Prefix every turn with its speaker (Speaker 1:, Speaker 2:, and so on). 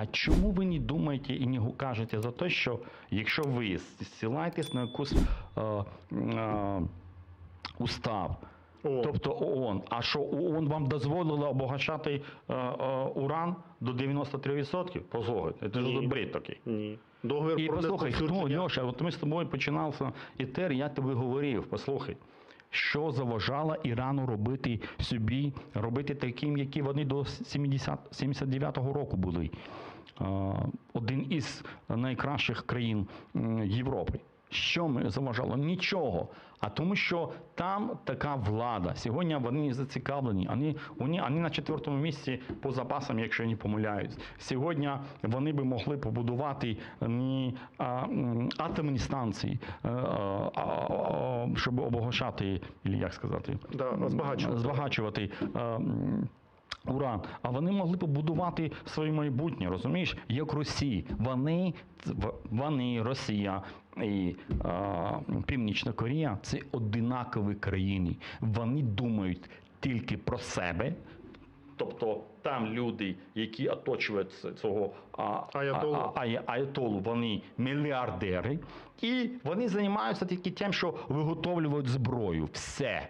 Speaker 1: А чому ви не думаєте і не кажете за те, що якщо ви зсилаєтесь на якусь е, е, устав,
Speaker 2: О.
Speaker 1: тобто ООН, а що ООН вам дозволило обогащати е, е, уран до 93%? Послухайте, це ж бред такий.
Speaker 2: Ні. Договір
Speaker 1: І
Speaker 2: про
Speaker 1: послухай, хто, Льоша, от ми з тобою починався етер, я тобі говорив, послухай, що заважало Ірану робити собі, робити таким, які вони до 70, 79-го року були. Е, Один із найкращих країн Європи. Що ми заважало? Нічого. А тому, що там така влада. Сьогодні вони зацікавлені. Вони, вони, вони на четвертому місці по запасам, якщо я не помиляюсь. Сьогодні вони би могли побудувати не а, атомні станції, е, а, а, а, щоб обогащати, як сказати,
Speaker 2: Да, збагачувати.
Speaker 1: збагачувати. е, м, Уран, а вони могли побудувати своє майбутнє, розумієш? Як Росії. Вони, вони, Росія і а, Північна Корея це одинакові країни. Вони думають тільки про себе. Тобто там люди, які оточують цього а,
Speaker 2: Аятолу.
Speaker 1: а- а- аятолу, вони мільярдери, і вони займаються тільки тим, що виготовлюють зброю. Все.